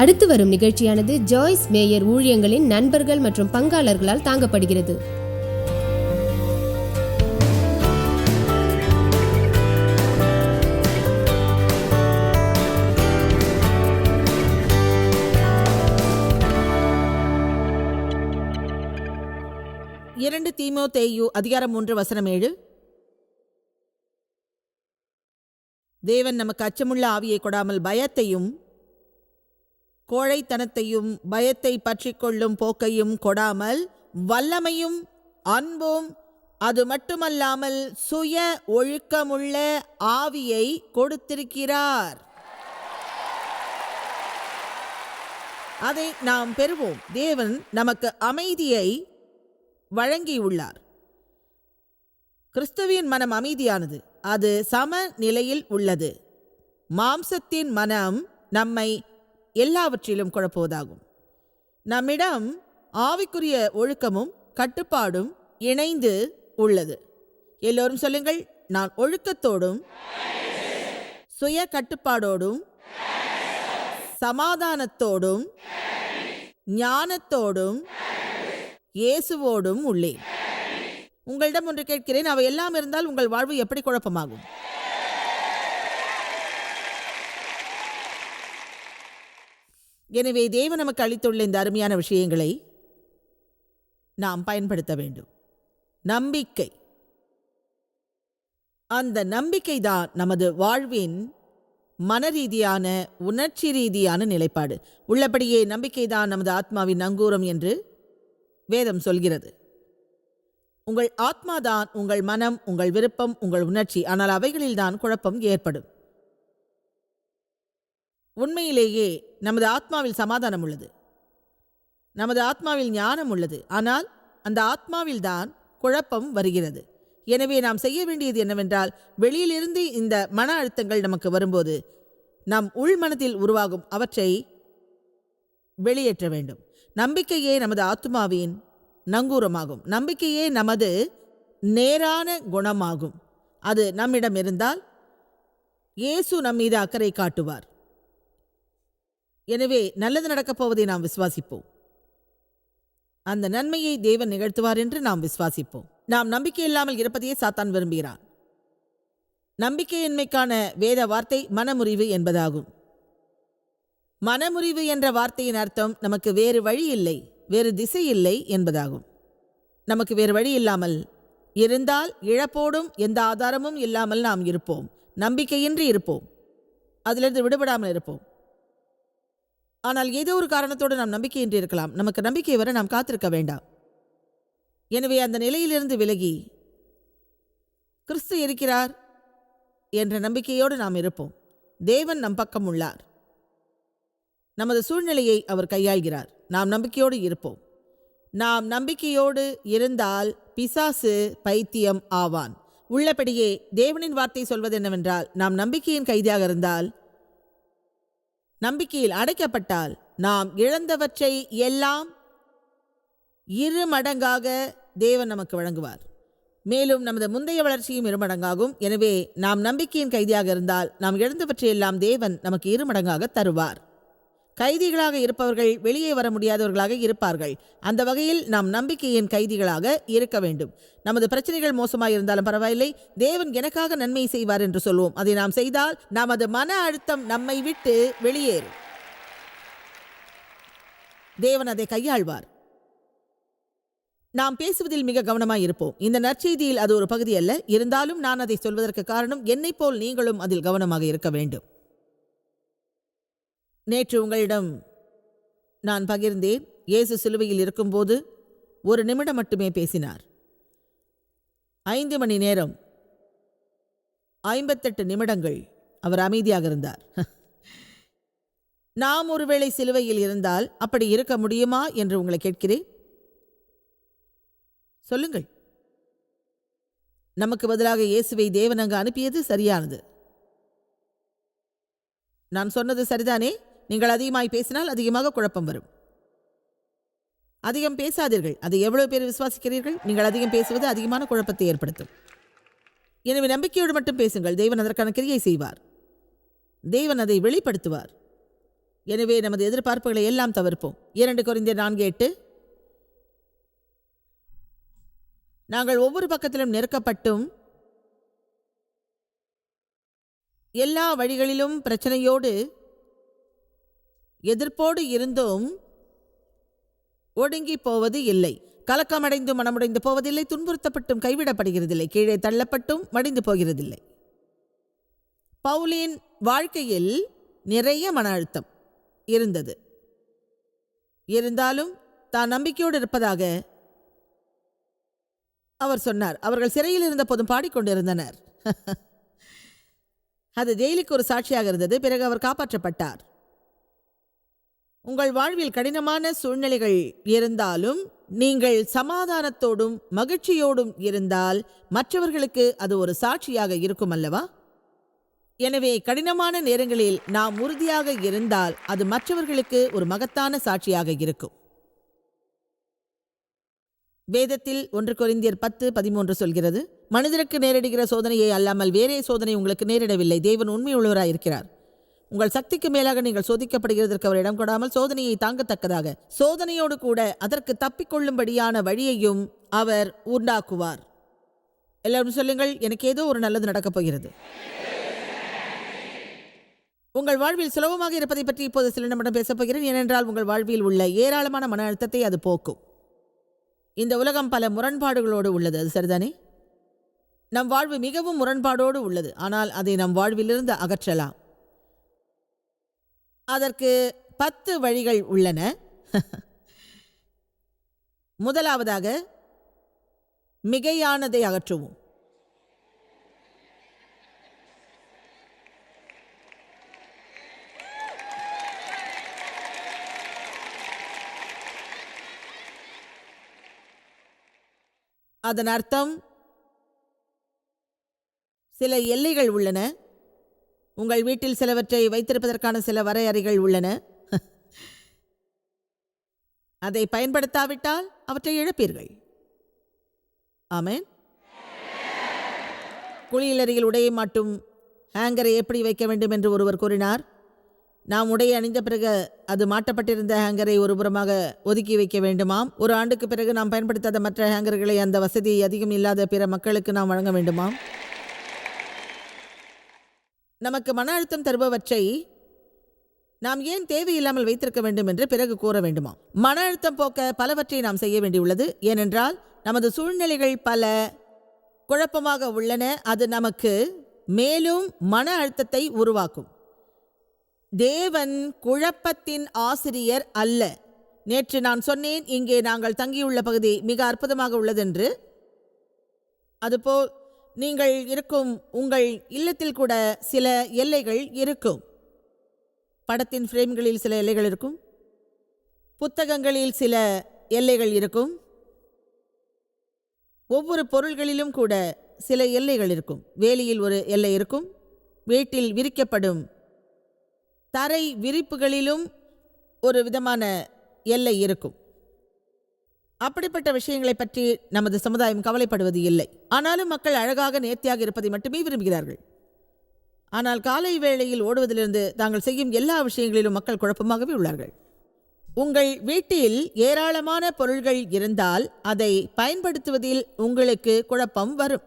அடுத்து வரும் நிகழ்ச்சியானது ஜாய்ஸ் மேயர் ஊழியங்களின் நண்பர்கள் மற்றும் பங்காளர்களால் தாங்கப்படுகிறது. இரண்டு தீமோ தேயு அதிகாரம் மூன்று வசனம் ஏழு. தேவன் நமக்கு அச்சமுள்ள ஆவியை கொடாமல் பயத்தையும் கோழைத்தனத்தையும் பயத்தை பற்றி கொள்ளும் போக்கையும் கொடாமல் வல்லமையும் அன்பும் அது மட்டுமல்லாமல் சுய ஒழுக்கமுள்ள ஆவியை கொடுத்திருக்கிறார். அதை நாம் பெறுவோம். தேவன் நமக்கு அமைதியை வழங்கியுள்ளார். கிறிஸ்துவின் மனம் அமைதியானது. அது சம நிலையில் உள்ளது. மாம்சத்தின் மனம் நம்மை எல்லாவற்றிலும் குழப்புவதாகும். நம்மிடம் ஆவிக்குரிய ஒழுக்கமும் கட்டுப்பாடும் இணைந்து உள்ளது. எல்லோரும் சொல்லுங்கள் நான் ஒழுக்கத்தோடும் சுய கட்டுப்பாடோடும் சமாதானத்தோடும் ஞானத்தோடும் இயேசுவோடும் உள்ளேன். உங்களிடம் ஒன்று கேட்கிறேன் அவை எல்லாம் இருந்தால் உங்கள் வாழ்வு எப்படி குழப்பமாகும்? எனவே தேவன் நமக்கு அளித்துள்ள இந்த அருமையான விஷயங்களை நாம் பயன்படுத்த வேண்டும். நம்பிக்கை. அந்த நம்பிக்கை தான் நமது வாழ்வின் மனரீதியான உணர்ச்சி ரீதியான நிலைப்பாடு. உள்ளபடியே நம்பிக்கைதான் நமது ஆத்மாவின் நங்கூரம் என்று வேதம் சொல்கிறது. உங்கள் ஆத்மாதான் உங்கள் மனம் உங்கள் விருப்பம் உங்கள் உணர்ச்சி ஆனால் அவைகளில்தான் குழப்பம் ஏற்படும். உண்மையிலேயே நமது ஆத்மாவில் சமாதானம் உள்ளது. நமது ஆத்மாவில் ஞானம் உள்ளது. ஆனால் அந்த ஆத்மாவில்தான் குழப்பம் வருகிறது. எனவே நாம் செய்ய வேண்டியது என்னவென்றால் வெளியிலிருந்து இந்த மன அழுத்தங்கள் நமக்கு வரும்போது நம் உள்மனத்தில் உருவாகும் அவற்றை வெளியேற்ற வேண்டும். நம்பிக்கையே நமது ஆத்மாவின் நங்கூரமாகும். நம்பிக்கையே நமது நேரான குணமாகும். அது நம்மிடம் இருந்தால் இயேசு நம் மீது அக்கறை காட்டுவார். எனவே நல்லது நடக்கப் போவதை நாம் விசுவாசிப்போம். அந்த நன்மையை தேவன் நிகழ்த்துவார் என்று நாம் விசுவாசிப்போம். நாம் நம்பிக்கை இல்லாமல் இருப்பதையே சாத்தான் விரும்புகிறான். நம்பிக்கையின்மைக்கான வேத வார்த்தை மனமுறிவு என்பதாகும். மனமுறிவு என்ற வார்த்தையின் அர்த்தம் நமக்கு வேறு வழி இல்லை வேறு திசை இல்லை என்பதாகும். நமக்கு வேறு வழி இல்லாமல் இருந்தால் இழப்போடும் எந்த ஆதாரமும் இல்லாமல் நாம் இருப்போம். நம்பிக்கையின்றி இருப்போம். அதிலிருந்து விடுபடாமல் இருப்போம். ஆனால் ஏதோ ஒரு காரணத்தோடு நாம் நம்பிக்கையின்றி இருக்கலாம். நமக்கு நம்பிக்கை வர நாம் காத்திருக்க வேண்டாம். எனவே அந்த நிலையிலிருந்து விலகி கிறிஸ்து இருக்கிறார் என்ற நம்பிக்கையோடு நாம் இருப்போம். தேவன் நம் பக்கம் உள்ளார். நமது சூழ்நிலையை அவர் கையாள்கிறார். நாம் நம்பிக்கையோடு இருப்போம். நாம் நம்பிக்கையோடு இருந்தால் பிசாசு பைத்தியம் ஆவான். உள்ளபடியே தேவனின் வார்த்தை சொல்வது என்னவென்றால் நாம் நம்பிக்கையின் கைதியாக இருந்தால் நம்பிக்கையில் அடைக்கப்பட்டால் நாம் இழந்தவற்றை எல்லாம் இரு மடங்காக தேவன் நமக்கு வழங்குவார். மேலும் நமது முந்தைய வளர்ச்சியும் இருமடங்காகும் எனவே நாம் நம்பிக்கையின் கைதியாக இருந்தால் நாம் இழந்தவற்றையெல்லாம் தேவன் நமக்கு இருமடங்காக தருவார். கைதிகளாக இருப்பவர்கள் வெளியே வர முடியாதவர்களாக இருப்பார்கள். அந்த வகையில் நாம் நம்பிக்கையின் கைதிகளாக இருக்க வேண்டும். நமது பிரச்சனைகள் மோசமாக இருந்தாலும் பரவாயில்லை. தேவன் எனக்காக நன்மை செய்வார் என்று சொல்வோம். அதை நாம் செய்தால் நமது மன அழுத்தம் நம்மை விட்டு வெளியேறும். தேவன் அதை கையாள்வார். நாம் பேசுவதில் மிக கவனமாக இருப்போம். இந்த நற்செய்தியில் அது ஒரு பகுதி அல்ல இருந்தாலும் நான் அதை சொல்வதற்கு காரணம் என்னைப் போல் நீங்களும் அதில் கவனமாக இருக்க வேண்டும். நேற்று உங்களிடம் நான் பகிர்ந்தேன். இயேசு சிலுவையில் இருக்கும்போது ஒரு நிமிடம் மட்டுமே பேசினார். ஐந்து மணி நேரம். ஐம்பத்தெட்டு நிமிடங்கள் அவர் அமைதியாக இருந்தார். நாம் ஒருவேளை சிலுவையில் இருந்தால் அப்படி இருக்க முடியுமா என்று உங்களை கேட்கிறேன். சொல்லுங்கள். நமக்கு பதிலாக இயேசுவை தேவன் அங்கு அனுப்பியது சரியானது. நான் சொன்னது சரிதானே? நீங்கள் அதிகமாய் பேசினால் அதிகமாக குழப்பம் வரும். அதிகம் பேசாதீர்கள். அதை எவ்வளவு பேர் விசுவாசிக்கிறீர்கள்? நீங்கள் அதிகம் பேசுவது அதிகமான குழப்பத்தை ஏற்படுத்தும். எனவே நம்பிக்கையோடு மட்டும் பேசுங்கள். தேவன் அதற்கான கிரியை செய்வார். தேவன் அதை வெளிப்படுத்துவார். எனவே நமது எதிர்பார்ப்புகளை எல்லாம் தவிர்ப்போம். இரண்டு குறைந்த நான்கு எட்டு. நாங்கள் ஒவ்வொரு பக்கத்திலும் நெருக்கப்பட்டும் எல்லா வழிகளிலும் பிரச்சனையோடு எதிர்ப்போடு இருந்தும் ஒடுங்கி போவது இல்லை கலக்கமடைந்து மனமுடைந்து போவதில்லை. துன்புறுத்தப்பட்டும் கைவிடப்படுகிறதில்லை. கீழே தள்ளப்பட்டும் மடிந்து போகிறதில்லை. பவுலின் வாழ்க்கையில் நிறைய மன அழுத்தம் இருந்தது. இருந்தாலும் தான் நம்பிக்கையோடு இருப்பதாக அவர் சொன்னார். அவர்கள் சிறையில் இருந்த போதும் பாடிக்கொண்டிருந்தனர். அது ஜெயிலுக்கு ஒரு சாட்சியாக இருந்தது. பிறகு அவர் காப்பாற்றப்பட்டார். உங்கள் வாழ்வில் கடினமான சூழ்நிலைகள் இருந்தாலும் நீங்கள் சமாதானத்தோடும் மகிழ்ச்சியோடும் இருந்தால் மற்றவர்களுக்கு அது ஒரு சாட்சியாக இருக்கும் அல்லவா? எனவே கடினமான நேரங்களில் நாம் உறுதியாக இருந்தால் அது மற்றவர்களுக்கு ஒரு மகத்தான சாட்சியாக இருக்கும். வேதத்தில் ஒன்று கொரிந்தியர் பத்து பதிமூன்று சொல்கிறது மனிதருக்கு நேரிடுகிற சோதனையை அல்லாமல் வேறே சோதனை உங்களுக்கு நேரிடவில்லை. தேவன் உண்மையுள்ளவராயிருக்கிறார். உங்கள் சக்திக்கு மேலாக நீங்கள் சோதிக்கப்படுகிறதற்கு அவர் இடம் கொடாமல் சோதனையை தாங்கத்தக்கதாக சோதனையோடு கூட அதற்கு தப்பிக்கொள்ளும்படியான வழியையும் அவர் உண்டாக்குவார். எல்லாரும் சொல்லுங்கள் எனக்கு ஏதோ ஒரு நல்லது நடக்கப் போகிறது. உங்கள் வாழ்வில் சுலபமாக இருப்பதை பற்றி இப்போது சில நிமிடம் பேசப் போகிறேன். ஏனென்றால் உங்கள் வாழ்வில் உள்ள ஏராளமான மன அழுத்தத்தை அது போக்கும். இந்த உலகம் பல முரண்பாடுகளோடு உள்ளது அது சரிதானே? நம் வாழ்வு மிகவும் முரண்பாடோடு உள்ளது. ஆனால் அதை நம் வாழ்விலிருந்து அகற்றலாம். அதற்கு பத்து வழிகள் உள்ளன. முதலாவதாக மிகையானதை அகற்றுவோம். அதன் அர்த்தம் சில எல்லைகள் உள்ளன. உங்கள் வீட்டில் சிலவற்றை வைத்திருப்பதற்கான சில வரையறைகள் உள்ளன. அதை பயன்படுத்தாவிட்டால் அவற்றை இழப்பீர்கள். ஆமேன். குளியலறையில் உடையை மாட்டும் ஹேங்கரை எப்படி வைக்க வேண்டும் என்று ஒருவர் கூறினார். நாம் உடை அணிந்த பிறகு அது மாட்டப்பட்டிருந்த ஹேங்கரை ஒருபுறமாக ஒதுக்கி வைக்க வேண்டுமாம். ஒரு ஆண்டுக்கு பிறகு நாம் பயன்படுத்தாத மற்ற ஹேங்கர்களை அந்த வசதி அதிகம் இல்லாத பிற மக்களுக்கு நாம் வழங்க வேண்டுமாம். நமக்கு மன அழுத்தம் தருபவற்றை நாம் ஏன் தேவையில்லாமல் வைத்திருக்க வேண்டும் என்று பிறகு கூற வேண்டுமா? மன அழுத்தம் போக்க பலவற்றை நாம் செய்ய வேண்டியுள்ளது. ஏனென்றால் நமது சூழ்நிலைகள் பல குழப்பமாக உள்ளன. அது நமக்கு மேலும் மன அழுத்தத்தை உருவாக்கும். தேவன் குழப்பத்தின் ஆசிரியர் அல்ல. நேற்று நான் சொன்னேன் இங்கே நாங்கள் தங்கியுள்ள பகுதி மிக அற்புதமாக உள்ளதென்று. அதுபோல் நீங்கள் இருக்கும் உங்கள் இல்லத்தில் கூட சில எல்லைகள் இருக்கும். படத்தின் ஃப்ரேம்களில் சில எல்லைகள் இருக்கும். புத்தகங்களில் சில எல்லைகள் இருக்கும். ஒவ்வொரு பொருள்களிலும் கூட சில எல்லைகள் இருக்கும். வேலியில் ஒரு எல்லை இருக்கும். வீட்டில் விரிக்கப்படும் தரை விரிப்புகளிலும் ஒரு விதமான எல்லை இருக்கும். அப்படிப்பட்ட விஷயங்களை பற்றி நமது சமுதாயம் கவலைப்படுவது இல்லை. ஆனாலும் மக்கள் அழகாக நேர்த்தியாக இருப்பதை மட்டுமே விரும்புகிறார்கள். ஆனால் காலை வேளையில் ஓடுவதிலிருந்து தாங்கள் செய்யும் எல்லா விஷயங்களிலும் மக்கள் குழப்பமாகவே உள்ளார்கள். உங்கள் வீட்டில் ஏராளமான பொருள்கள் இருந்தால் அதை பயன்படுத்துவதில் உங்களுக்கு குழப்பம் வரும்.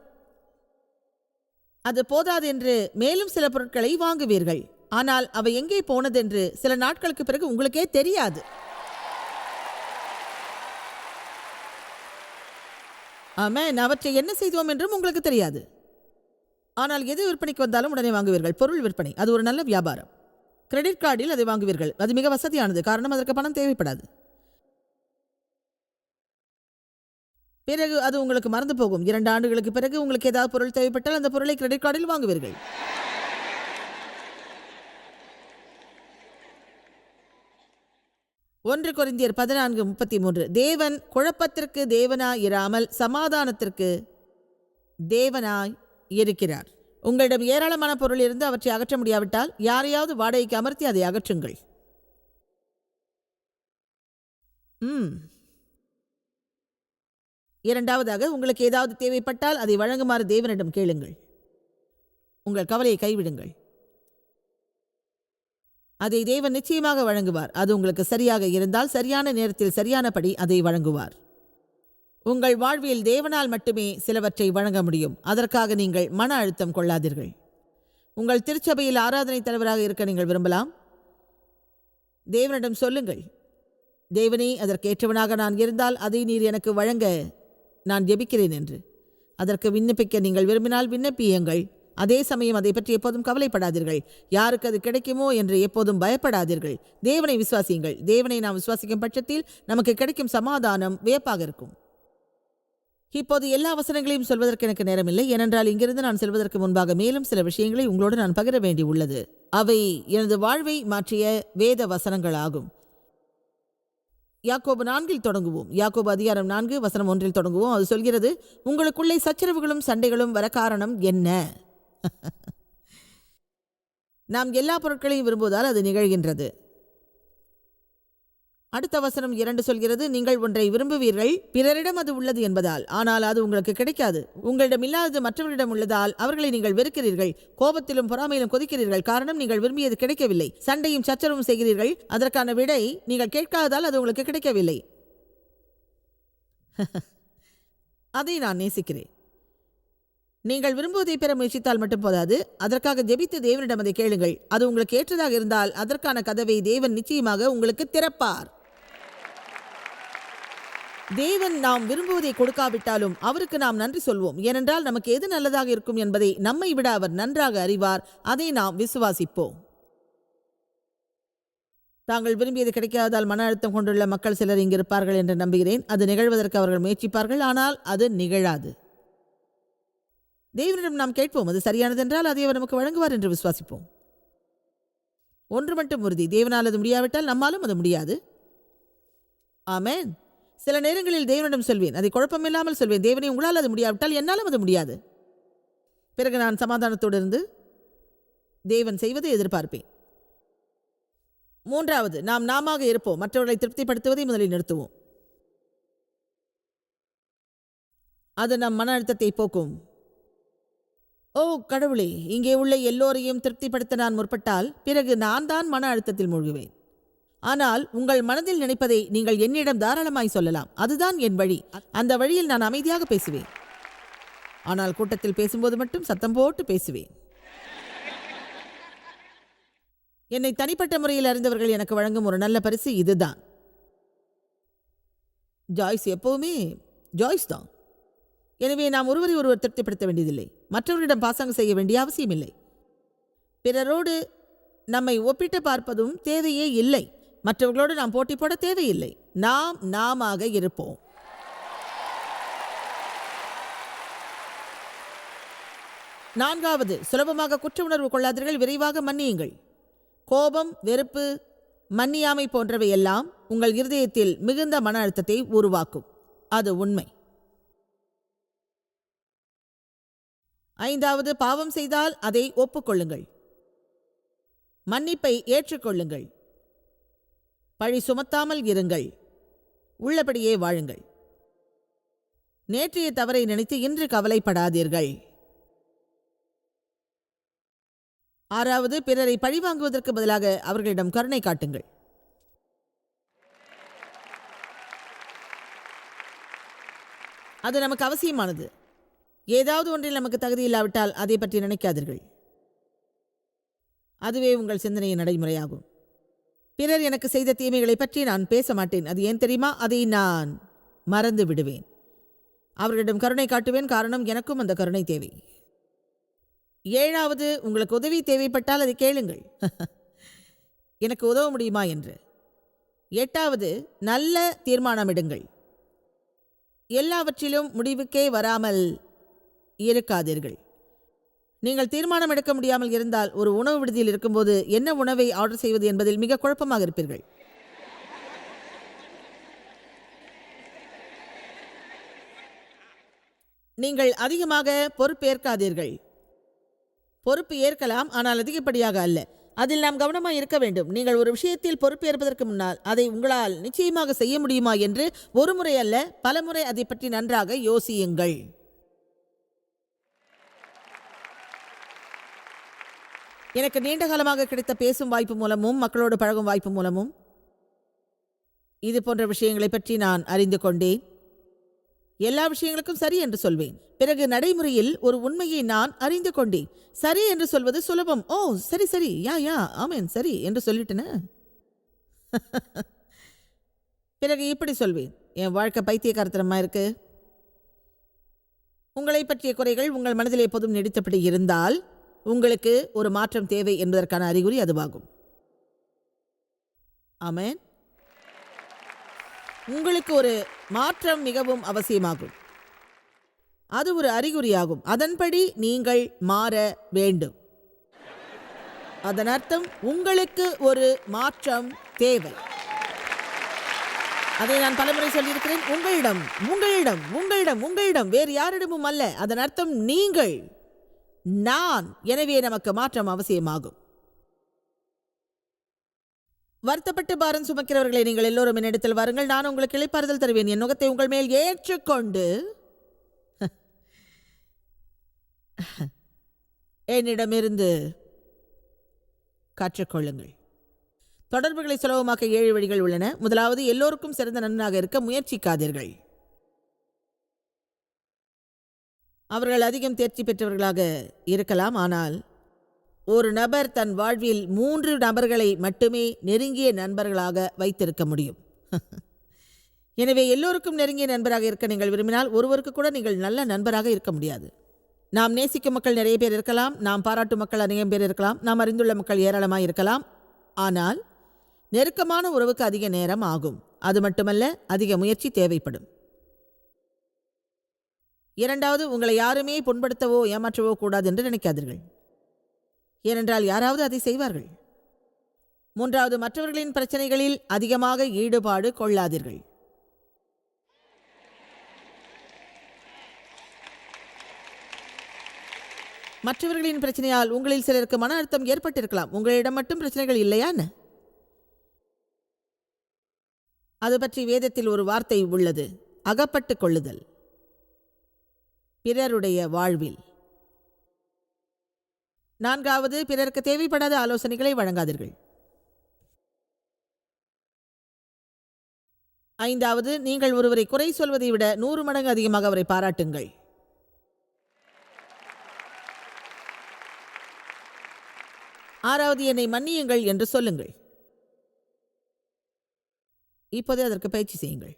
அது போதாதென்று மேலும் சில பொருட்களை வாங்குவீர்கள். ஆனால் அவை எங்கே போனதென்று சில நாட்களுக்கு பிறகு உங்களுக்கே தெரியாது. ஆமாம் அவற்றை என்ன செய்தோம் என்றும் உங்களுக்கு தெரியாது. ஆனால் எது விற்பனைக்கு வந்தாலும் உடனே வாங்குவீர்கள். பொருள் விற்பனை. அது ஒரு நல்ல வியாபாரம். கிரெடிட் கார்டில் அதை வாங்குவீர்கள். அது மிக வசதியானது. காரணம் அதற்கு பணம் தேவைப்படாது. பிறகு அது உங்களுக்கு மறந்து போகும். இரண்டு ஆண்டுகளுக்கு பிறகு உங்களுக்கு ஏதாவது பொருள் தேவைப்பட்டால் அந்த பொருளை கிரெடிட் கார்டில் வாங்குவீர்கள். ஒன்று குறிந்தியர் பதினான்கு முப்பத்தி மூன்று தேவன் குழப்பத்திற்கு தேவனாய் இராமல் சமாதானத்திற்கு தேவனாய் இருக்கிறார். உங்களிடம் ஏராளமான பொருள் இருந்து அவற்றை அகற்ற முடியாவிட்டால் யாரையாவது வாடகைக்கு அமர்த்தி அதை அகற்றுங்கள். ம். இரண்டாவதாக உங்களுக்கு ஏதாவது தேவைப்பட்டால் அதை வழங்குமாறு தேவனிடம் கேளுங்கள். உங்கள் கவலையை கைவிடுங்கள். அதை தேவன் நிச்சயமாக வழங்குவார். அது உங்களுக்கு சரியாக இருந்தால் சரியான நேரத்தில் சரியானபடி அதை வழங்குவார். உங்கள் வாழ்வில் தேவனால் மட்டுமே சிலவற்றை வழங்க முடியும். அதற்காக நீங்கள் மன அழுத்தம் கொள்ளாதீர்கள். உங்கள் திருச்சபையில் ஆராதனை தலைவராக இருக்க நீங்கள் விரும்பலாம்? தேவனிடம் சொல்லுங்கள். தேவனே அதற்கேற்றவனாக நான் இருந்தால் அதை நீர் எனக்கு வழங்க நான் ஜெபிக்கிறேன் என்று. அதற்கு விண்ணப்பிக்க நீங்கள் விரும்பினால் விண்ணப்பியுங்கள். அதே சமயம் அதை பற்றி எப்போதும் கவலைப்படாதீர்கள். யாருக்கு அது கிடைக்குமோ என்று எப்போதும் பயப்படாதீர்கள். தேவனை விசுவாசியுங்கள். தேவனை நாம் விசுவாசிக்கும் பட்சத்தில் நமக்கு கிடைக்கும் சமாதானம் வியப்பாக இருக்கும். இப்போது எல்லா வசனங்களையும் சொல்வதற்கு எனக்கு நேரமில்லை. ஏனென்றால் இங்கிருந்து நான் செல்வதற்கு முன்பாக மேலும் சில விஷயங்களை உங்களோடு நான் பகிர வேண்டி உள்ளது அவை எனது வாழ்வை மாற்றிய வேத வசனங்களாகும். யாக்கோபு நான்கில் தொடங்குவோம். யாக்கோபு அதிகாரம் நான்கு வசனம் ஒன்றில் தொடங்குவோம். அது சொல்கிறது உங்களுக்குள்ளே சச்சரவுகளும் சண்டைகளும் வர காரணம் என்ன? நாம் எல்லா பொருட்களையும் விரும்புவதால் அது நிகழ்கின்றது. அடுத்த வசனம் இரண்டு சொல்கிறது நீங்கள் ஒன்றை விரும்புவீர்கள் பிறரிடம் அது உள்ளது என்பதால். ஆனால் அது உங்களுக்கு கிடைக்காது. உங்களிடம் இல்லாதது மற்றவரிடம் உள்ளதால் அவர்களை நீங்கள் வெறுக்கிறீர்கள். கோபத்திலும் பொறாமையிலும் கொதிக்கிறீர்கள். காரணம் நீங்கள் விரும்பியது கிடைக்கவில்லை. சண்டையும் சச்சரவும் செய்கிறீர்கள். அதற்கான விடை நீங்கள் கேட்காததால் அது உங்களுக்கு கிடைக்கவில்லை. அதை நான் நேசிக்கிறேன். நீங்கள் விரும்புவதை பெற முயற்சித்தால் மட்டும் போதாது. அதற்காக ஜெபித்து தேவனிடம் அதை கேளுங்கள். அது உங்களுக்கு ஏற்றதாக இருந்தால் அதற்கான கதவை தேவன் நிச்சயமாக உங்களுக்கு திறப்பார். தேவன் நாம் விரும்புவதை கொடுக்காவிட்டாலும் அவருக்கு நாம் நன்றி சொல்வோம். ஏனென்றால் நமக்கு எது நல்லதாக இருக்கும் என்பதை நம்மை விட அவர் நன்றாக அறிவார். அதை நாம் விசுவாசிப்போம். தாங்கள் விரும்பியது கிடைக்காததால் மன அழுத்தம் கொண்டுள்ள மக்கள் சிலர் இங்கிருப்பார்கள் என்று நம்புகிறேன். அது நிகழ்வதற்கு அவர்கள் முயற்சிப்பார்கள். ஆனால் அது நிகழாது. தேவனிடம் நாம் கேட்போம் அது சரியானதென்றால் அதை அவர் நமக்கு வழங்குவார் என்று விசுவாசிப்போம். ஒன்று மட்டும் உறுதி தேவனால் அது முடியாவிட்டால் நம்மாலும் அது முடியாது. ஆமேன். சில நேரங்களில் தேவனிடம் சொல்வேன் அதை குழப்பமில்லாமல் சொல்வேன் தேவனை உங்களால் அது முடியாவிட்டால் என்னாலும் அது முடியாது. பிறகு நான் சமாதானத்தோடு இருந்து தேவன் செய்வதை எதிர்பார்ப்பேன். மூன்றாவது நாம் நாமாக இருப்போம் மற்றவர்களை திருப்திப்படுத்துவதை முதலில் நிறுத்துவோம். அது நம் மன அழுத்தத்தை போக்கும். ஓ கடவுளே இங்கே உள்ள எல்லோரையும் திருப்திப்படுத்த நான் முற்பட்டால் பிறகு நான் தான் மன அழுத்தத்தில் மூழ்குவேன். ஆனால் உங்கள் மனதில் நினைப்பதை நீங்கள் என்னிடம் தாராளமாய் சொல்லலாம். அதுதான் என் வழி. அந்த வழியில் நான் அமைதியாக பேசுவேன். ஆனால் கூட்டத்தில் பேசும்போது மட்டும் சத்தம் போட்டு பேசுவேன். என்னை தனிப்பட்ட முறையில் அறிந்தவர்கள் எனக்கு வழங்கும் ஒரு நல்ல பரிசு இதுதான். ஜாய்ஸ் எப்பவுமே ஜாய்ஸ் தான். எனவே நாம் ஒருவரை ஒருவர் திருப்திப்படுத்த வேண்டியதில்லை. மற்றவர்களிடம் பாசாங்கு செய்ய வேண்டிய அவசியமில்லை. பிறரோடு நம்மை ஒப்பிட்டு பார்ப்பதும் தேவையே இல்லை. மற்றவர்களோடு நாம் போட்டி போட தேவையில்லை. நாம் நாமாக இருப்போம். நான்காவது சுலபமாக குற்ற உணர்வு கொள்ளாதீர்கள். விரைவாக மன்னியுங்கள். கோபம் வெறுப்பு மன்னியாமை போன்றவை எல்லாம் உங்கள் இருதயத்தில் மிகுந்த மன அழுத்தத்தை உருவாக்கும். அது உண்மை. ஐந்தாவது பாவம் செய்தால் அதை ஒப்புக்கொள்ளுங்கள். மன்னிப்பை ஏற்றுக்கொள்ளுங்கள். பழி சுமத்தாமல் இருங்கள். உள்ளபடியே வாழுங்கள். நேற்றைய தவறை நினைத்து இன்று கவலைப்படாதீர்கள். ஆறாவது பிறரை பழிவாங்குவதற்கு பதிலாக அவர்களிடம் கருணை காட்டுங்கள். அது நமக்கு அவசியமானது. ஏதாவது ஒன்றில் நமக்கு தகுதி இல்லாவிட்டால் அதை பற்றி நினைக்காதீர்கள். அதுவே உங்கள் சிந்தனையின் நடைமுறையாகும். பிறர் எனக்கு செய்த தீமைகளை பற்றி நான் பேச மாட்டேன். அது ஏன் தெரியுமா? அதை நான் மறந்து விடுவேன். அவர்களிடம் கருணை காட்டுவேன். காரணம் எனக்கும் அந்த கருணை தேவை. ஏழாவது உங்களுக்கு உதவி தேவைப்பட்டால் அதை கேளுங்கள். எனக்கு உதவ முடியுமா என்று. எட்டாவது நல்ல தீர்மானமிடுங்கள். எல்லாவற்றிலும் முடிவுக்கே வராமல் இருக்காதீர்கள் நீங்கள் தீர்மானம் எடுக்க முடியாமல் இருந்தால் ஒரு உணவு விடுதியில் இருக்கும்போது என்ன உணவை ஆர்டர் செய்வது என்பதில் மிக குழப்பமாக இருப்பீர்கள். நீங்கள் அதிகமாக பொறுப்பேற்காதீர்கள் பொறுப்பு ஏற்கலாம் ஆனால் அதிகப்படியாக அல்ல. அதில் நாம் கவனமாக இருக்க வேண்டும். நீங்கள் ஒரு விஷயத்தில் பொறுப்பேற்பதற்கு முன்னால் அதை உங்களால் நிச்சயமாக செய்ய முடியுமா என்று ஒரு முறை அல்ல பலமுறை அதை பற்றி நன்றாக யோசியுங்கள். எனக்கு நீண்ட காலமாக கிடைத்த பேசும் வாய்ப்பு மூலமும் மக்களோடு பழகும் வாய்ப்பு மூலமும் இது போன்ற விஷயங்களை பற்றி நான் அறிந்து கொண்டேன். எல்லா விஷயங்களுக்கும் சரி என்று சொல்வேன். பிறகு நடைமுறையில் ஒரு உண்மையை நான் அறிந்து கொண்டேன். சரி என்று சொல்வது சுலபம். ஓ சரி சரி. யா யா. ஆமேன். சரி என்று சொல்லிட்டன? பிறகு இப்படி சொல்வேன். என் வாழ்க்கை பைத்தியக்காரத்தனமா இருக்கு? உங்களை பற்றிய குறைகள் உங்கள் மனதில் எப்போதும் நீடித்தபடி இருந்தால் உங்களுக்கு ஒரு மாற்றம் தேவை என்பதற்கான அறிகுறி அதுவாகும். ஆமேன். உங்களுக்கு ஒரு மாற்றம் மிகவும் அவசியமாகும். அது ஒரு அறிகுறியாகும். அதன்படி நீங்கள் மாற வேண்டும். அதன் அர்த்தம் உங்களுக்கு ஒரு மாற்றம் தேவை. அதை நான் பலமுறை சொல்லியிருக்கிறேன். உங்களிடம் உங்களிடம் உங்களிடம் உங்களிடம் வேறு யாரிடமும் அல்ல. அதன் அர்த்தம் நீங்கள் நான். எனவே நமக்கு மாற்றம் அவசியமாகும். வருத்தப்பட்டு பாரம் சுமக்கிறவர்களை நீங்கள் எல்லோரும் என்னிடத்தில் வாருங்கள். நான் உங்களுக்கு இழைப்பாறுதல் தருவேன். என் நுகத்தை உங்கள் மேல் ஏற்றுக்கொண்டு. என்னிடமிருந்து கற்றுக்கொள்ளுங்கள். தொடர்புகளை சுலபமாக்க ஏழு வழிகள் உள்ளன. முதலாவது எல்லோருக்கும் சிறந்த நன்னாக இருக்க முயற்சிக்காதீர்கள். அவர்கள் அதிகம் தேர்ச்சி பெற்றவர்களாக இருக்கலாம். ஆனால் ஒரு நபர் தன் வாழ்வில் மூன்று நபர்களை மட்டுமே நெருங்கிய நண்பர்களாக வைத்திருக்க முடியும். எனவே எல்லோருக்கும் நெருங்கிய நண்பராக இருக்க நீங்கள் விரும்பினால் ஒருவருக்கு கூட நீங்கள் நல்ல நண்பராக இருக்க முடியாது. நாம் நேசிக்கும் மக்கள் நிறைய பேர் இருக்கலாம் நாம் பாராட்டும் மக்கள் அநேகம் பேர் இருக்கலாம் நாம் அறிந்துள்ள மக்கள் ஏராளமாக இருக்கலாம். ஆனால் நெருக்கமான உறவுக்கு அதிக நேரம் ஆகும். அது மட்டுமல்ல அதிக முயற்சி தேவைப்படும். இரண்டாவது உங்களை யாருமே புண்படுத்தவோ ஏமாற்றவோ கூடாது என்று நினைக்காதீர்கள். ஏனென்றால் யாராவது அதை செய்வார்கள். மூன்றாவது மற்றவர்களின் பிரச்சனைகளில் அதிகமாக ஈடுபாடு கொள்ளாதீர்கள். மற்றவர்களின் பிரச்சனையால் உங்களில் சிலருக்கு மன அழுத்தம் ஏற்பட்டிருக்கலாம். உங்களிடம் மட்டும் பிரச்சனைகள் இல்லையா என்ன? அது பற்றி வேதத்தில் ஒரு வார்த்தை உள்ளது. அகப்பட்டுக் கொள்ளுதல். பிறருடைய வாழ்வில். நான்காவது பிறருக்கு தேவைப்படாத ஆலோசனைகளை வழங்காதீர்கள். ஐந்தாவது நீங்கள் ஒருவரை குறை சொல்வதை விட நூறு மடங்கு அதிகமாக அவரை பாராட்டுங்கள். ஆறாவது என்னை மன்னியுங்கள் என்று சொல்லுங்கள். இப்போதே அதற்கு பயிற்சி செய்யுங்கள்.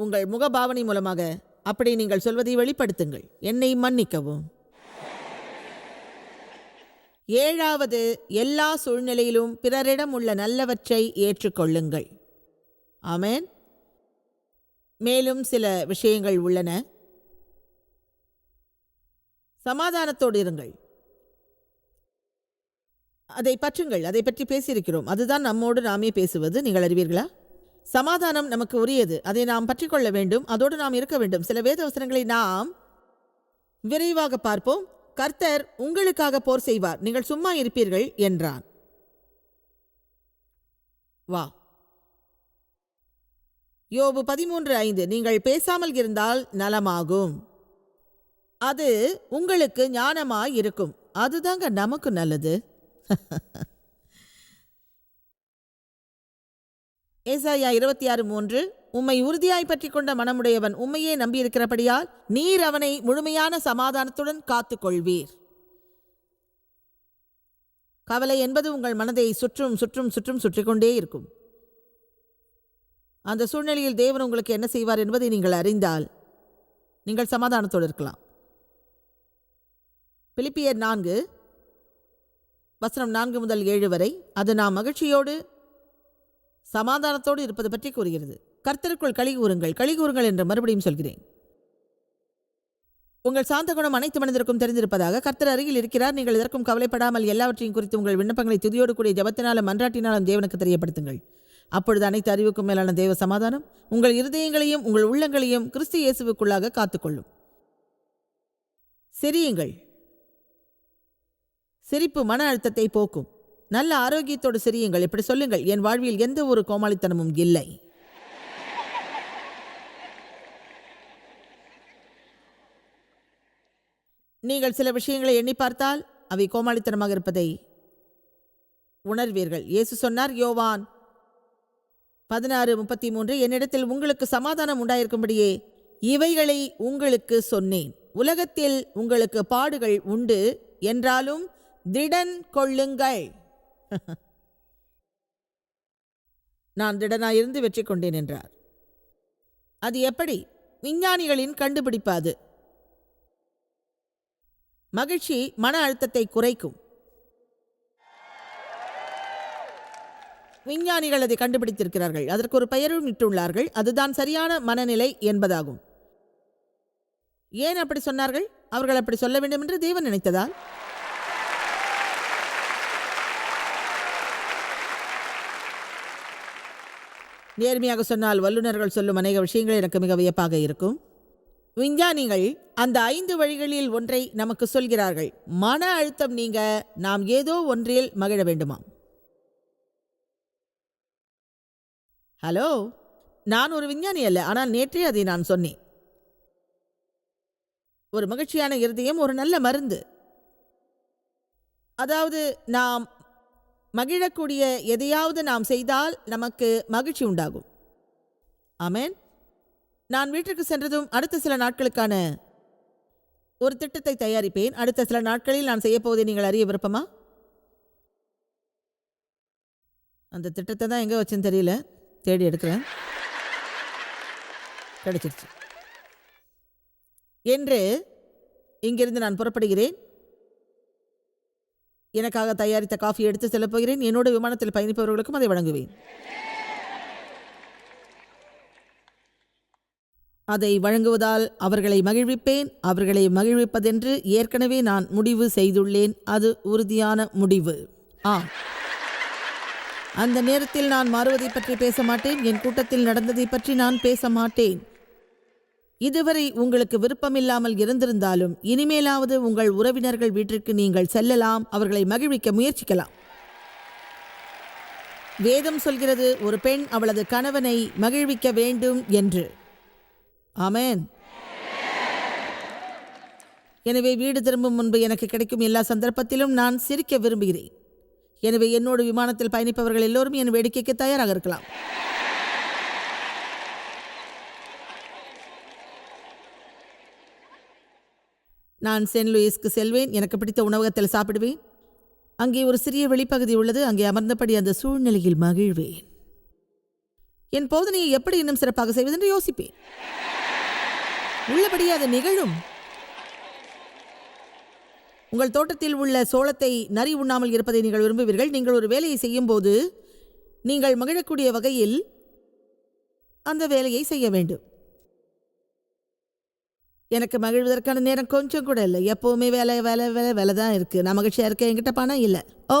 உங்கள் முகபாவனை மூலமாக அப்படி நீங்கள் சொல்வதை வெளிப்படுத்துங்கள். என்னை மன்னிக்கவும். ஏழாவது எல்லா சூழ்நிலையிலும் பிறரிடம் உள்ள நல்லவற்றை ஏற்றுக்கொள்ளுங்கள். ஆமென். மேலும் சில விஷயங்கள் உள்ளன. சமாதானத்தோடு இருங்கள். அதை பற்றுங்கள். அதை பற்றி பேசியிருக்கிறோம். அதுதான் நம்மோடு நாமே பேசுவது. நீங்கள் அறிவீர்களா? சமாதானம் நமக்கு உரியது. அதை நாம் பற்றிக்கொள்ள வேண்டும். அதோடு நாம் இருக்க வேண்டும். சில வேத வசனங்களை நாம் விரைவாக பார்ப்போம். கர்த்தர் உங்களுக்காக போர் செய்வார். நீங்கள் சும்மா இருப்பீர்கள் என்றான். வா. யோபு பதிமூன்று ஐந்து. நீங்கள் பேசாமல் இருந்தால் நலமாகும். அது உங்களுக்கு ஞானமாய் இருக்கும். அதுதாங்க நமக்கு நல்லது. ஏசாயா இருபத்தி ஆறு மூன்று உம்மை உறுதியாய் பற்றி கொண்ட மனமுடையவன் உம்மையே நம்பியிருக்கிறபடியால் நீர் அவனை முழுமையான சமாதானத்துடன் காத்துக்கொள்வீர். கவலை என்பது உங்கள் மனதை சுற்றும் சுற்றும் சுற்றும் சுற்றிக் கொண்டே இருக்கும். அந்த சூழ்நிலையில் தேவன் உங்களுக்கு என்ன செய்வார் என்பதை நீங்கள் அறிந்தால் நீங்கள் சமாதானத்தோடு இருக்கலாம். பிலிப்பியர் நான்கு வசனம் நான்கு முதல் ஏழு வரை அது நாம் மகிழ்ச்சியோடு சமாதானத்தோடு இருப்பது பற்றி கூறுகிறது. கர்த்தருக்குள் கழிகூறுங்கள் கூறுங்கள் கூறுங்கள் என்று மறுபடியும் சொல்கிறேன். உங்கள் சாந்த குணம் அனைத்து மனிதருக்கும் தெரிந்திருப்பதாக கர்த்தர் அருகில் இருக்கிறார். நீங்கள் இதற்கும் கவலைப்படாமல் எல்லாவற்றையும் குறித்து உங்கள் விண்ணப்பங்களை துதியோடு கூடிய ஜபத்தினாலும் மன்றாட்டினாலும் தேவனுக்கு தெரியப்படுத்துங்கள். அப்பொழுது அனைத்து அறிவுக்கும் மேலான தேவ சமாதானம் உங்கள் இருதயங்களையும் உங்கள் உள்ளங்களையும் கிறிஸ்து இயேசுவுக்குள்ளாக காத்துக்கொள்ளும். செரியுங்கள். சிரிப்பு மன அழுத்தத்தை போக்கும். நல்ல ஆரோக்கியத்தோடு சிரியுங்கள். இப்படி சொல்லுங்கள் என் வாழ்வில் எந்த ஒரு கோமாளித்தனமும் இல்லை. நீங்கள் சில விஷயங்களை எண்ணி பார்த்தால் அவை கோமாளித்தனமாக இருப்பதை உணர்வீர்கள். இயேசு சொன்னார் யோவான் பதினாறு முப்பத்தி மூன்று என்னிடத்தில் உங்களுக்கு சமாதானம் உண்டாயிருக்கும்படியே இவைகளை உங்களுக்கு சொன்னேன். உலகத்தில் உங்களுக்கு பாடுகள் உண்டு. என்றாலும் திடன் கொள்ளுங்கள். நான் திடனாயிருந்து வெற்றி கொண்டேன் என்றார். அது எப்படி? விஞ்ஞானிகளின் கண்டுபிடிப்பாது அது. மகிழ்ச்சி மன அழுத்தத்தை குறைக்கும். விஞ்ஞானிகள் அதை கண்டுபிடித்திருக்கிறார்கள். அதற்கு ஒரு பெயரும் இட்டுள்ளார்கள். அதுதான் சரியான மனநிலை என்பதாகும். ஏன் அப்படி சொன்னார்கள்? அவர்கள் அப்படி சொல்ல வேண்டும் என்று தேவன் நினைத்ததால். நேர்மையாக சொன்னால் வல்லுநர்கள் சொல்லும் அநேக விஷயங்கள் எனக்கு மிக வியப்பாக இருக்கும். விஞ்ஞானிகள் அந்த ஐந்து வழிகளில் ஒன்றை நமக்கு சொல்கிறார்கள். மன அழுத்தம் நீங்க நாம் ஏதோ ஒன்றில் மகிழ வேண்டுமாம். ஹலோ நான் ஒரு விஞ்ஞானி அல்ல ஆனால் நேற்றே அதை நான் சொன்னேன். ஒரு மகிழ்ச்சியான இருதயம் ஒரு நல்ல மருந்து. அதாவது நாம் மகிழக்கூடிய எதையாவது நாம் செய்தால் நமக்கு மகிழ்ச்சி உண்டாகும். ஆமேன். நான் வீட்டிற்கு சென்றதும் அடுத்த சில நாட்களுக்கான ஒரு திட்டத்தை தயாரிப்பேன். அடுத்த சில நாட்களில் நான் செய்யப்போவதை நீங்கள் அறிய விருப்பமா? அந்த திட்டத்தை தான் எங்கே வச்சேன்னு தெரியல. தேடி எடுக்கிறேன். கிடைச்சிருச்சு. என்று இங்கிருந்து நான் புறப்படுகிறேன். எனக்காக தயாரித்த காஃபி எடுத்து செல்லப் போகிறேன் என்னோட விமானத்தில் பயணிப்பவர்களுக்கும் அதை வழங்குவேன். அதை வழங்குவதால் அவர்களை மகிழ்விப்பேன். அவர்களை மகிழ்விப்பதென்று ஏற்கனவே நான் முடிவு செய்துள்ளேன். அது உறுதியான முடிவு. ஆ. அந்த நேரத்தில் நான் மாறுவதை பற்றி பேச மாட்டேன். என் கூட்டத்தில் நடந்ததை பற்றி நான் பேச மாட்டேன். இதுவரை உங்களுக்கு விருப்பமில்லாமல் இருந்திருந்தாலும் இனிமேலாவது உங்கள் உறவினர்கள் வீட்டிற்கு நீங்கள் செல்லலாம் அவர்களை மகிழ்விக்க முயற்சிக்கலாம். வேதம் சொல்கிறது ஒரு பெண் அவளது கணவனை மகிழ்விக்க வேண்டும் என்று. ஆமேன். எனவே வீடு திரும்பும் முன்பு எனக்கு கிடைக்கும் எல்லா சந்தர்ப்பத்திலும் நான் சிரிக்க விரும்புகிறேன். எனவே என்னோடு விமானத்தில் பயணிப்பவர்கள் எல்லோரும் என் வேடிக்கைக்கு தயாராக இருக்கலாம். நான் சென்ட் லூயிஸ்க்கு செல்வேன். எனக்கு பிடித்த உணவகத்தில் சாப்பிடுவேன். அங்கே ஒரு சிறிய வெளிப்பகுதி உள்ளது. அங்கே அமர்ந்தபடி அந்த சூழ்நிலையில் மகிழ்வேன். என் போதனையை எப்படி இன்னும் சிறப்பாக செய்வதென்று யோசிப்பேன். உள்ளபடியே அது நிகழும். உங்கள் தோட்டத்தில் உள்ள சோளத்தை நரி உண்ணாமல் இருப்பதை நீங்கள் விரும்புவீர்கள். நீங்கள் ஒரு வேலையை செய்யும்போது நீங்கள் மகிழக்கூடிய வகையில் அந்த வேலையை செய்ய வேண்டும். எனக்கு மகிழ்வதற்கான நேரம் கொஞ்சம் கூட இல்லை. எப்பவுமே வேலை வேலை வேலை வேலை தான் இருக்குது நான் மகிழ்ச்சியாக இருக்க என்கிட்ட பணம் இல்லை. ஓ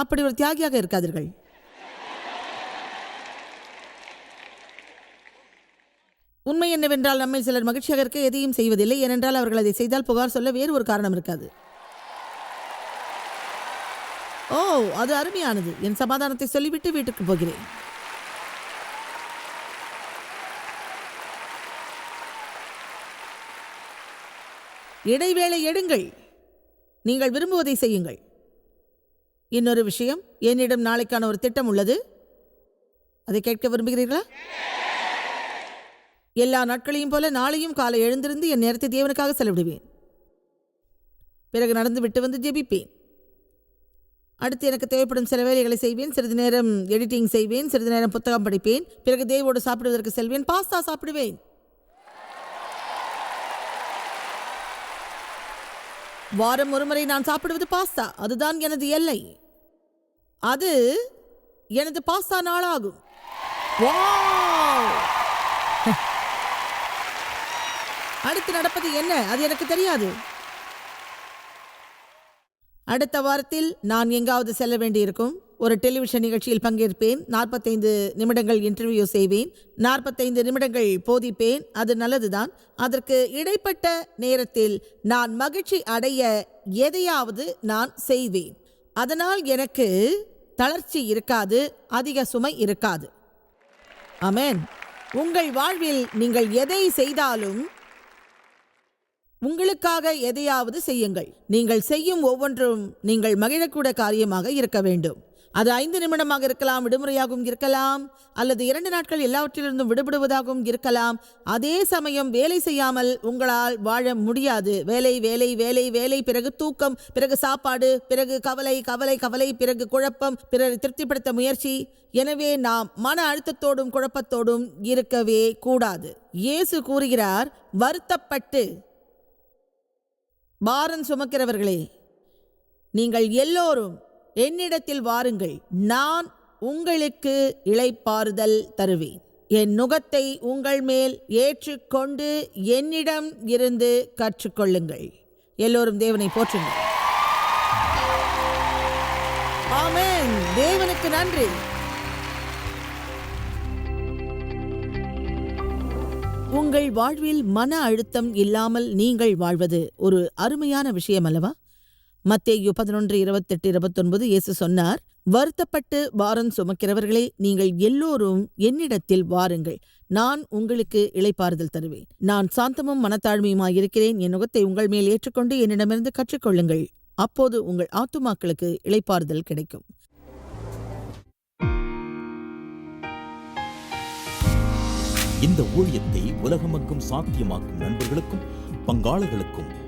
அப்படி ஒரு தியாகியாக இருக்காதீர்கள். உண்மை என்னவென்றால் நம்மை சிலர் மகிழ்ச்சியாக இருக்க எதையும் செய்வதில்லை. ஏனென்றால் அவர்கள் அதை செய்தால் புகார் சொல்ல வேறு ஒரு காரணம் இருக்காது. ஓ அது அருமையானது. என் சமாதானத்தை சொல்லிவிட்டு வீட்டுக்கு போகிறேன். இடைவேளை எடுங்கள். நீங்கள் விரும்புவதை செய்யுங்கள். இன்னொரு விஷயம் என்னிடம் நாளைக்கான ஒரு திட்டம் உள்ளது. அதை கேட்க விரும்புகிறீர்களா? எல்லா நாட்களையும் போல நாளையும் காலை எழுந்திருந்து என் நேரத்தை தேவனுக்காக செலவிடுவேன். பிறகு நடந்து விட்டு வந்து ஜெபிப்பேன். அடுத்து எனக்கு தேவைப்படும் சில வேலைகளை செய்வேன். சிறிது நேரம் எடிட்டிங் செய்வேன். சிறிது நேரம் புத்தகம் படிப்பேன். பிறகு தேவோடு சாப்பிடுவதற்கு செல்வேன். பாஸ்தா சாப்பிடுவேன். வாரம் ஒருமுறை நான் சாப்பிடுவது பாஸ்தா. அதுதான் எனது எல்லை. அது எனது பாஸ்தா நாளாகும். அடுத்து நடப்பது என்ன? அது எனக்கு தெரியாது. அடுத்த வாரத்தில் நான் எங்காவது செல்ல வேண்டியிருக்கும்? ஒரு டெலிவிஷன் நிகழ்ச்சியில் பங்கேற்பேன். நாற்பத்தைந்து நிமிடங்கள் இன்டர்வியூ செய்வேன். நாற்பத்தைந்து நிமிடங்கள் போதிப்பேன். அது நல்லதுதான். அதற்கு இடைப்பட்ட நேரத்தில் நான் மகிழ்ச்சி அடைய எதையாவது நான் செய்வேன். அதனால் எனக்கு தளர்ச்சி இருக்காது அதிக சுமை இருக்காது. அமேன் உங்கள் வாழ்வில் நீங்கள் எதை செய்தாலும் உங்களுக்காக எதையாவது செய்யுங்கள். நீங்கள் செய்யும் ஒவ்வொன்றும் நீங்கள் மகிழக்கூட காரியமாக இருக்க வேண்டும். அது ஐந்து நிமிடமாக இருக்கலாம் விடுமுறையாகவும் இருக்கலாம் அல்லது இரண்டு நாட்கள் எல்லாவற்றிலிருந்தும் விடுபடுவதாகவும் இருக்கலாம். அதே சமயம் வேலை செய்யாமல் உங்களால் வாழ முடியாது. வேலை வேலை வேலை வேலை பிறகு தூக்கம் பிறகு சாப்பாடு பிறகு கவலை கவலை கவலை பிறகு குழப்பம் பிறரை திருப்திப்படுத்த முயற்சி. எனவே நாம் மன அழுத்தத்தோடும் குழப்பத்தோடும் இருக்கவே கூடாது. இயேசு கூறுகிறார் வருத்தப்பட்டு. பாரம் சுமக்கிறவர்களே நீங்கள் எல்லோரும் என்னிடத்தில் வாருங்கள் நான் உங்களுக்கு இளைப்பாறுதல் தருவேன். என் நுகத்தை உங்கள் மேல் ஏற்றுக்கொண்டு என்னிடம் இருந்து கற்றுக்கொள்ளுங்கள். எல்லோரும் தேவனை போற்றுங்கள். ஆமேன். தேவனுக்கு நன்றி. உங்கள் வாழ்வில் மன அழுத்தம் இல்லாமல் நீங்கள் வாழ்வது ஒரு அருமையான விஷயம் அல்லவா மத்தேயு பதினொன்று இருபத்தெட்டு இருபத்தொன்பது இயேசு சொன்னார் வருத்தப்பட்டு பாரம் சுமக்கிறவர்களே நீங்கள் எல்லோரும் என்னிடத்தில் வாருங்கள். நான் உங்களுக்கு இளைப்பாறுதல் தருவேன். நான் சாந்தமும் மனத்தாழ்மையுமாயிருக்கிறேன். என் நுகத்தை உங்கள் மேல் ஏற்றுக்கொண்டு என்னிடமிருந்து கற்றுக்கொள்ளுங்கள். அப்போது உங்கள் ஆத்துமாக்களுக்கு இளைப்பாறுதல் கிடைக்கும். இந்த ஊழியத்தை உலகமெங்கும் சாத்தியமாக்கும் நண்பர்களுக்கும் பங்காளர்களுக்கும்